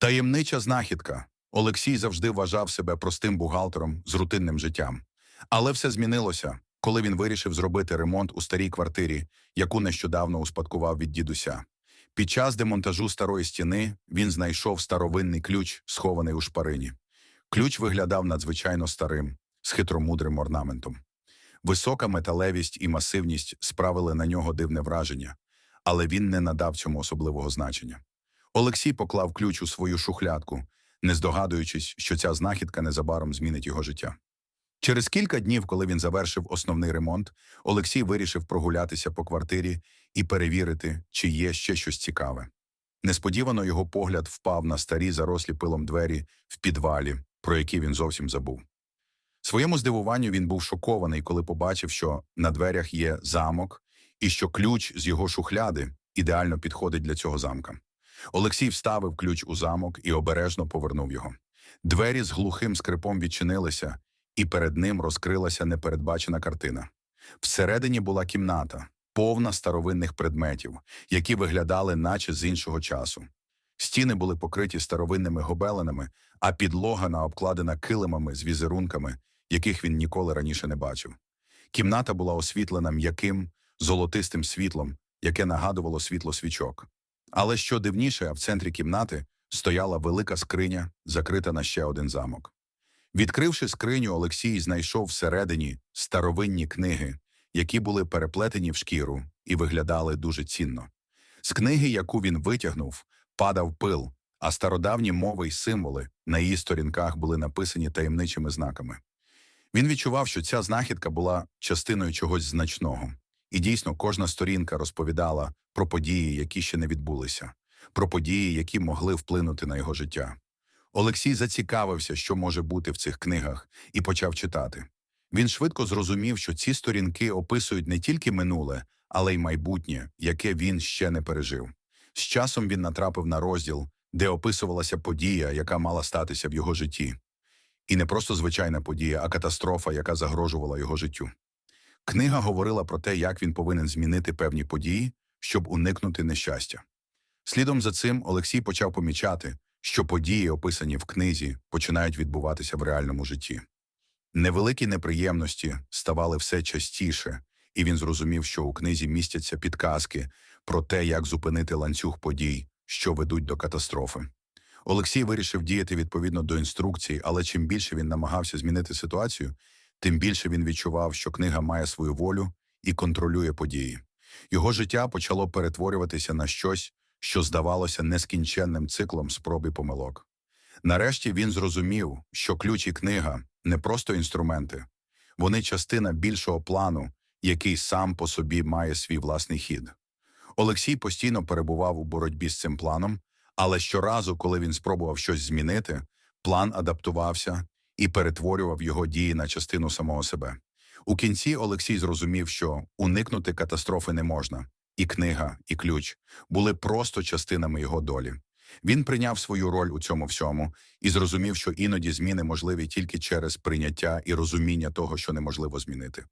Таємнича знахідка. Олексій завжди вважав себе простим бухгалтером з рутинним життям. Але все змінилося, коли він вирішив зробити ремонт у старій квартирі, яку нещодавно успадкував від дідуся. Під час демонтажу старої стіни він знайшов старовинний ключ, схований у шпарині. Ключ виглядав надзвичайно старим, з хитромудрим орнаментом. Висока металевість і масивність справили на нього дивне враження, але він не надав цьому особливого значення. Олексій поклав ключ у свою шухлядку, не здогадуючись, що ця знахідка незабаром змінить його життя. Через кілька днів, коли він завершив основний ремонт, Олексій вирішив прогулятися по квартирі і перевірити, чи є ще щось цікаве. Несподівано його погляд впав на старі зарослі пилом двері в підвалі, про які він зовсім забув. Своєму здивуванню він був шокований, коли побачив, що на дверях є замок і що ключ з його шухляди ідеально підходить для цього замка. Олексій вставив ключ у замок і обережно повернув його. Двері з глухим скрипом відчинилися, і перед ним розкрилася непередбачена картина. Всередині була кімната, повна старовинних предметів, які виглядали наче з іншого часу. Стіни були покриті старовинними гобеленами, а підлога обкладена килимами з візерунками, яких він ніколи раніше не бачив. Кімната була освітлена м'яким, золотистим світлом, яке нагадувало світло свічок. Але що дивніше, в центрі кімнати стояла велика скриня, закрита на ще один замок. Відкривши скриню, Олексій знайшов всередині старовинні книги, які були переплетені в шкіру і виглядали дуже цінно. З книги, яку він витягнув, падав пил, а стародавні мови й символи на її сторінках були написані таємничими знаками. Він відчував, що ця знахідка була частиною чогось значного, і дійсно кожна сторінка розповідала про події, які ще не відбулися, про події, які могли вплинути на його життя. Олексій зацікавився, що може бути в цих книгах, і почав читати. Він швидко зрозумів, що ці сторінки описують не тільки минуле, але й майбутнє, яке він ще не пережив. З часом він натрапив на розділ, де описувалася подія, яка мала статися в його житті. І не просто звичайна подія, а катастрофа, яка загрожувала його життю. Книга говорила про те, як він повинен змінити певні події, щоб уникнути нещастя. Слідом за цим Олексій почав помічати, що події, описані в книзі, починають відбуватися в реальному житті. Невеликі неприємності ставали все частіше, і він зрозумів, що у книзі містяться підказки про те, як зупинити ланцюг подій, що ведуть до катастрофи. Олексій вирішив діяти відповідно до інструкцій, але чим більше він намагався змінити ситуацію, тим більше він відчував, що книга має свою волю і контролює події. Його життя почало перетворюватися на щось, що здавалося нескінченним циклом спроб і помилок. Нарешті він зрозумів, що ключ і книга не просто інструменти, вони частина більшого плану, який сам по собі має свій власний хід. Олексій постійно перебував у боротьбі з цим планом, але щоразу, коли він спробував щось змінити, план адаптувався і перетворював його дії на частину самого себе. У кінці Олексій зрозумів, що уникнути катастрофи не можна, і книга, і ключ були просто частинами його долі. Він прийняв свою роль у цьому всьому і зрозумів, що іноді зміни можливі тільки через прийняття і розуміння того, що неможливо змінити.